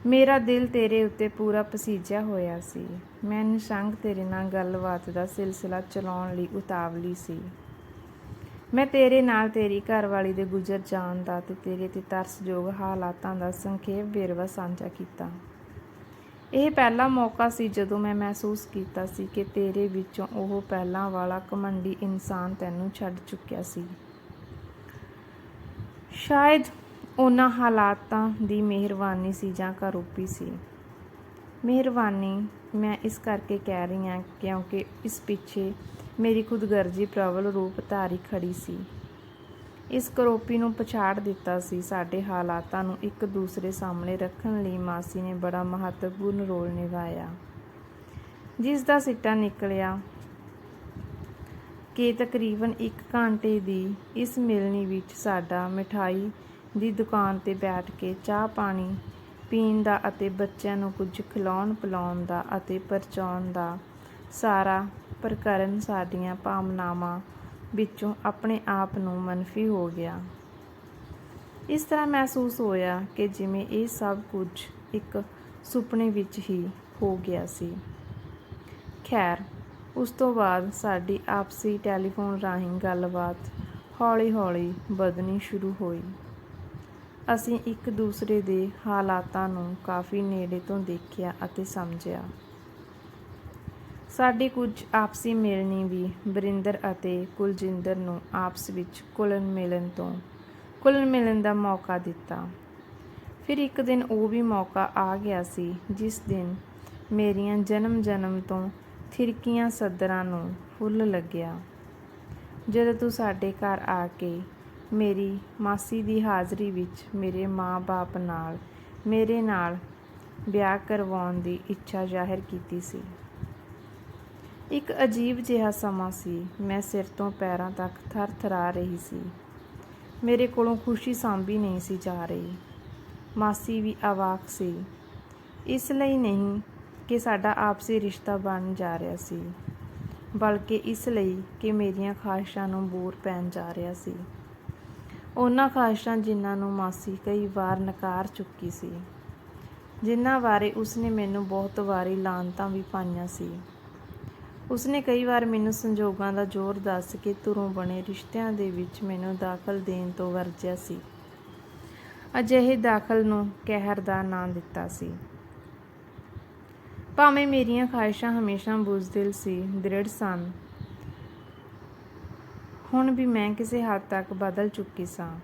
ਮੇਰਾ ਦਿਲ ਤੇਰੇ ਉੱਤੇ ਪੂਰਾ ਪਸੀਜਿਆ ਹੋਇਆ ਸੀ। ਮੈਂ ਨਿਸ਼ੰਗ ਤੇਰੇ ਨਾਲ ਗੱਲਬਾਤ ਦਾ ਸਿਲਸਿਲਾ ਚਲਾਉਣ ਲਈ ਉਤਾਵਲੀ ਸੀ। ਮੈਂ ਤੇਰੇ ਨਾਲ ਤੇਰੀ ਘਰਵਾਲੀ ਦੇ ਗੁਜ਼ਰ ਜਾਣ ਦਾ ਤੇ ਤੇਰੇ ਤੇ ਤਰਸਯੋਗ ਹਾਲਾਤਾਂ ਦਾ ਸੰਖੇਪ ਵੇਰਵਾ ਸਾਂਝਾ ਕੀਤਾ। ਇਹ ਪਹਿਲਾ ਮੌਕਾ ਸੀ ਜਦੋਂ ਮੈਂ ਮਹਿਸੂਸ ਕੀਤਾ ਸੀ ਕਿ ਤੇਰੇ ਵਿੱਚੋਂ ਉਹ ਪਹਿਲਾਂ ਵਾਲਾ ਕਮੰਡੀ ਇਨਸਾਨ ਤੈਨੂੰ ਛੱਡ ਚੁੱਕਿਆ ਸੀ। ਸ਼ਾਇਦ ਉਹਨਾਂ ਹਾਲਾਤਾਂ ਦੀ ਮਿਹਰਬਾਨੀ ਸੀ ਜਾਂ ਕਰੂਪੀ ਸੀ। ਮਿਹਰਬਾਨੀ ਮੈਂ ਇਸ ਕਰਕੇ ਕਹਿ ਰਹੀ ਹਾਂ ਕਿਉਂਕਿ ਇਸ ਪਿੱਛੇ ਮੇਰੀ ਖੁਦਗਰਜੀ ਪ੍ਰਬਲ ਰੂਪ ਧਾਰੀ ਖੜੀ ਸੀ। ਇਸ ਕਰੋਪੀ ਨੂੰ ਪਛਾੜ ਦਿੱਤਾ ਸੀ। ਸਾਡੇ ਹਾਲਾਤਾਂ ਨੂੰ ਇੱਕ ਦੂਸਰੇ ਸਾਹਮਣੇ ਰੱਖਣ ਲਈ ਮਾਸੀ ਨੇ ਬੜਾ ਮਹੱਤਵਪੂਰਨ ਰੋਲ ਨਿਭਾਇਆ। ਜਿਸ ਦਾ ਸਿੱਟਾ ਨਿਕਲਿਆ ਕਿ ਤਕਰੀਬਨ 1 ਘੰਟੇ ਦੀ ਇਸ ਮਿਲਣੀ ਵਿੱਚ ਸਾਡਾ ਮਿਠਾਈ ਦੀ ਦੁਕਾਨ ਤੇ ਬੈਠ ਕੇ ਚਾਹ ਪਾਣੀ ਪੀਣ ਦਾ ਅਤੇ ਬੱਚਿਆਂ ਨੂੰ ਕੁਝ ਖਿਲਾਉਣ ਪਿਲਾਉਣ ਦਾ ਅਤੇ ਪਰਚਾਉਣ ਦਾ ਸਾਰਾ ਪ੍ਰਕਰਨ ਸਾਡੀਆਂ ਭਾਵਨਾਵਾਂ ਵਿੱਚੋਂ ਆਪਣੇ ਆਪ ਨੂੰ ਮਨਫੀ ਹੋ ਗਿਆ। ਇਸ ਤਰ੍ਹਾਂ ਮਹਿਸੂਸ ਹੋਇਆ ਕਿ ਜਿਵੇਂ ਇਹ ਸਭ ਕੁਝ ਇੱਕ ਸੁਪਨੇ ਵਿੱਚ ਹੀ ਹੋ ਗਿਆ ਸੀ। ਖੈਰ, ਉਸ ਤੋਂ ਬਾਅਦ ਸਾਡੀ ਆਪਸੀ ਟੈਲੀਫੋਨ ਰਾਹੀਂ ਗੱਲਬਾਤ ਹੌਲੀ-ਹੌਲੀ ਵਧਣੀ ਸ਼ੁਰੂ ਹੋਈ। ਅਸੀਂ ਇੱਕ ਦੂਸਰੇ ਦੇ ਹਾਲਾਤਾਂ ਨੂੰ ਕਾਫੀ ਨੇੜੇ ਤੋਂ ਦੇਖਿਆ ਅਤੇ ਸਮਝਿਆ। ਸਾਡੀ ਕੁਝ ਆਪਸੀ ਮਿਲਣੀ ਵੀ ਬਰਿੰਦਰ ਅਤੇ ਕੁਲਜਿੰਦਰ ਨੂੰ ਆਪਸ ਵਿੱਚ ਕੁਲਨ ਮਿਲਣ ਤੋਂ ਕੁਲਨ ਮਿਲਣ ਦਾ ਮੌਕਾ ਦਿੱਤਾ। ਫਿਰ ਇੱਕ ਦਿਨ ਉਹ ਵੀ ਮੌਕਾ ਆ ਗਿਆ ਸੀ, ਜਿਸ ਦਿਨ ਮੇਰੀਆਂ ਜਨਮ ਜਨਮ ਤੋਂ ਥਿਰਕੀਆਂ ਸੱਦਰਾਂ ਨੂੰ ਫੁੱਲ ਲੱਗਿਆ। ਜਦੋਂ ਤੂੰ ਸਾਡੇ ਘਰ ਆ ਕੇ ਮੇਰੀ ਮਾਸੀ ਦੀ ਹਾਜ਼ਰੀ ਵਿੱਚ ਮੇਰੇ ਮਾਂ-ਬਾਪ ਨਾਲ, ਮੇਰੇ ਨਾਲ ਵਿਆਹ ਕਰਵਾਉਣ ਦੀ ਇੱਛਾ ਜ਼ਾਹਿਰ ਕੀਤੀ ਸੀ। ਇੱਕ ਅਜੀਬ ਜਿਹਾ ਸਮਾਂ ਸੀ। ਮੈਂ ਸਿਰ ਤੋਂ ਪੈਰਾਂ ਤੱਕ ਥਰ-ਥਰਾ ਰਹੀ ਸੀ। ਮੇਰੇ ਕੋਲੋਂ ਖੁਸ਼ੀ ਸਾਂਭੀ ਨਹੀਂ ਸੀ ਜਾ ਰਹੀ। ਮਾਸੀ ਵੀ ਅਵਾਕ ਸੀ। ਇਸ ਲਈ ਨਹੀਂ ਕਿ ਸਾਡਾ ਆਪਸੀ ਰਿਸ਼ਤਾ ਬਣ ਜਾ ਰਿਹਾ ਸੀ, ਬਲਕਿ ਇਸ ਲਈ ਕਿ ਮੇਰੀਆਂ ਖਾਹਿਸ਼ਾਂ ਨੂੰ ਬੂਰ ਪੈਣ ਜਾ ਰਿਹਾ ਸੀ। ਉਹਨਾਂ ਖਾਹਿਸ਼ਾਂ ਜਿਨ੍ਹਾਂ ਨੂੰ ਮਾਸੀ ਕਈ ਵਾਰ ਨਕਾਰ ਚੁੱਕੀ ਸੀ, ਜਿਨ੍ਹਾਂ ਬਾਰੇ ਉਸਨੇ ਮੈਨੂੰ ਬਹੁਤ ਵਾਰੀ ਲਾਂਤਾਂ ਵੀ ਪਾਈਆਂ ਸੀ। ਉਸਨੇ ਕਈ ਵਾਰ ਮੈਨੂੰ ਸੰਜੋਗਾਂ ਦਾ ਜ਼ੋਰ ਦੱਸ ਕੇ ਤੁਰੋਂ ਬਣੇ ਰਿਸ਼ਤਿਆਂ ਦੇ ਵਿੱਚ ਮੈਨੂੰ ਦਾਖਲ ਦੇਣ ਤੋਂ ਵਰਜਿਆ ਸੀ। ਅਜਿਹੇ ਦਾਖਲ ਨੂੰ ਕਹਿਰ ਦਾ ਨਾਂ ਦਿੱਤਾ ਸੀ। ਭਾਵੇਂ ਮੇਰੀਆਂ ਖਾਹਿਸ਼ਾਂ ਹਮੇਸ਼ਾ ਬੁਜ਼ਦਿਲ ਸੀ ਦ੍ਰਿੜ ਸਨ। ਹੁਣ ਵੀ ਮੈਂ ਕਿਸੇ ਹੱਦ ਤੱਕ ਬਦਲ ਚੁੱਕੀ ਸਾਂ।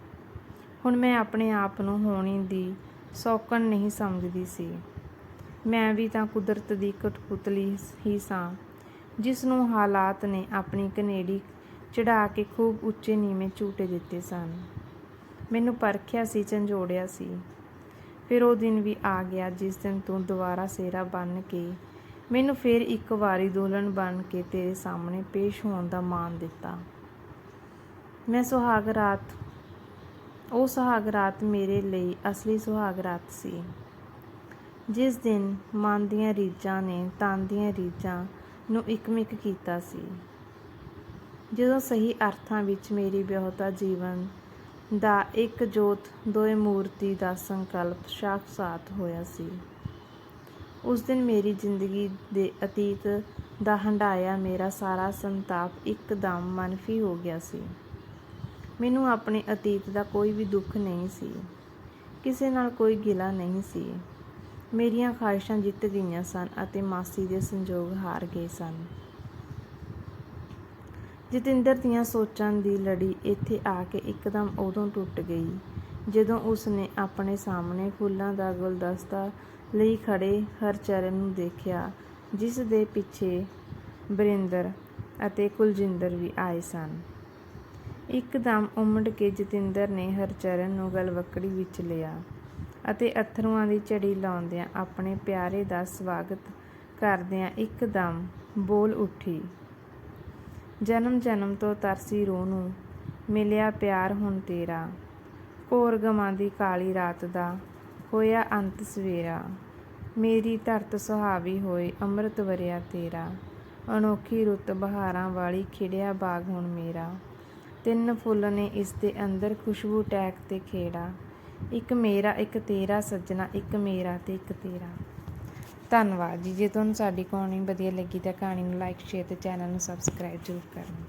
ਹੁਣ ਮੈਂ ਆਪਣੇ ਆਪ ਨੂੰ ਹੋਣੀ ਦੀ ਸੌਕਣ ਨਹੀਂ ਸਮਝਦੀ ਸੀ। ਮੈਂ ਵੀ ਤਾਂ ਕੁਦਰਤ ਦੀ ਕਠਪੁਤਲੀ ਹੀ ਸਾਂ। ਜਿਸ ਨੂੰ ਹਾਲਾਤ ਨੇ ਆਪਣੀ ਕਨੇਡੀ ਚੜਾ ਕੇ ਖੂਬ ਉੱਚੇ ਨੀਵੇਂ ਝੂਟੇ ਦਿੱਤੇ ਸਨ। ਮੈਨੂੰ ਪਰਖਿਆ ਸੀ, ਝੰਜੋੜਿਆ ਸੀ। ਫਿਰ ਉਹ ਦਿਨ ਵੀ ਆ ਗਿਆ, ਜਿਸ ਦਿਨ ਤੂੰ ਦੁਬਾਰਾ ਸੇਰਾ ਬਣ ਕੇ ਮੈਨੂੰ ਫਿਰ ਇੱਕ ਵਾਰੀ ਦੁਲਹਨ ਬਣ ਕੇ ਤੇਰੇ ਸਾਹਮਣੇ ਪੇਸ਼ ਹੋਣ ਦਾ ਮਾਣ ਦਿੱਤਾ। ਮੈਂ ਸੁਹਾਗ ਰਾਤ, ਉਹ ਸੁਹਾਗ ਰਾਤ ਮੇਰੇ ਲਈ ਅਸਲੀ ਸੁਹਾਗ ਰਾਤ ਸੀ। ਜਿਸ ਦਿਨ ਮਨ ਦੀਆਂ ਰੀਝਾਂ ਨੇ, ਤਨ ਦੀਆਂ ਰੀਝਾਂ ਨੂੰ ਇਕਮਿਕ ਕੀਤਾ ਸੀ। ਜਦੋਂ ਸਹੀ ਅਰਥਾਂ ਵਿੱਚ ਮੇਰੀ ਵਿਆਹੁਤਾ ਜੀਵਨ ਦਾ ਇੱਕ ਜੋਤ ਦੋਏ ਮੂਰਤੀ ਦਾ ਸੰਕਲਪ ਸਾਖਸਾਤ ਹੋਇਆ ਸੀ, ਉਸ ਦਿਨ ਮੇਰੀ ਜ਼ਿੰਦਗੀ ਦੇ ਅਤੀਤ ਦਾ ਹੰਡਾਇਆ ਮੇਰਾ ਸਾਰਾ ਸੰਤਾਪ ਇੱਕਦਮ ਮਨਫੀ ਹੋ ਗਿਆ ਸੀ। ਮੈਨੂੰ ਆਪਣੇ ਅਤੀਤ ਦਾ ਕੋਈ ਵੀ ਦੁੱਖ ਨਹੀਂ ਸੀ, ਕਿਸੇ ਨਾਲ ਕੋਈ ਗਿਲਾ ਨਹੀਂ ਸੀ। ਮੇਰੀਆਂ ਖਾਹਿਸ਼ਾਂ ਜਿੱਤ ਗਈਆਂ ਸਨ ਅਤੇ ਮਾਸੀ ਦੇ ਸੰਜੋਗ ਹਾਰ ਗਏ ਸਨ। ਜਤਿੰਦਰ ਦੀਆਂ ਸੋਚਾਂ ਦੀ ਲੜੀ ਇੱਥੇ ਆ ਕੇ ਇੱਕਦਮ ਉਦੋਂ ਟੁੱਟ ਗਈ, ਜਦੋਂ ਉਸ ਨੇ ਆਪਣੇ ਸਾਹਮਣੇ ਫੁੱਲਾਂ ਦਾ ਗੁਲਦਸਤਾ ਲਈ ਖੜੇ ਹਰਚਰਨ ਨੂੰ ਦੇਖਿਆ, ਜਿਸ ਦੇ ਪਿੱਛੇ ਬਰਿੰਦਰ ਅਤੇ ਕੁਲਜਿੰਦਰ ਵੀ ਆਏ ਸਨ। ਇੱਕਦਮ ਉਮੜ ਕੇ ਜਤਿੰਦਰ ਨੇ ਹਰਚਰਨ ਨੂੰ ਗਲਵੱਕੜੀ ਵਿੱਚ ਲਿਆ। ਅਤੇ ਅਥਰੂਆਂ ਦੀ ਝੜੀ ਲਾਉਂਦਿਆਂ ਆਪਣੇ ਪਿਆਰੇ ਦਾ ਸਵਾਗਤ ਕਰਦਿਆਂ ਇੱਕਦਮ ਬੋਲ ਉੱਠੀ। ਜਨਮ ਜਨਮ ਤੋਂ ਤਰਸੀ ਰੂਹ ਨੂੰ, ਮਿਲਿਆ ਪਿਆਰ ਹੁਣ ਤੇਰਾ। ਘੋਰ ਗਮਾਂ ਦੀ ਕਾਲੀ ਰਾਤ ਦਾ ਹੋਇਆ ਅੰਤ ਸਵੇਰਾ। ਮੇਰੀ ਧਰਤ ਸੁਹਾਵੀ ਹੋਏ ਅੰਮ੍ਰਿਤ ਵਰਿਆ ਤੇਰਾ। ਅਨੋਖੀ ਰੁੱਤ ਬਹਾਰਾਂ ਵਾਲੀ ਖਿੜਿਆ ਬਾਗ ਹੁਣ ਮੇਰਾ। ਤਿੰਨ ਫੁੱਲ ਨੇ ਇਸ ਦੇ ਅੰਦਰ ਖੁਸ਼ਬੂ ਟੈਕ ਤੇ ਖੇੜਾ। ਇੱਕ ਮੇਰਾ, ਇੱਕ ਤੇਰਾ, ਸੱਜਣਾ, ਇੱਕ ਮੇਰਾ ਤੇ ਇੱਕ ਤੇਰਾ। ਧੰਨਵਾਦ ਜੀ। ਜੇ ਤੁਹਾਨੂੰ ਸਾਡੀ ਕਹਾਣੀ ਵਧੀਆ ਲੱਗੀ ਤਾਂ ਕਹਾਣੀ ਨੂੰ ਲਾਈਕ ਸ਼ੇਅਰ ਤੇ ਚੈਨਲ ਨੂੰ ਸਬਸਕ੍ਰਾਈਬ ਜ਼ਰੂਰ ਕਰਨਾ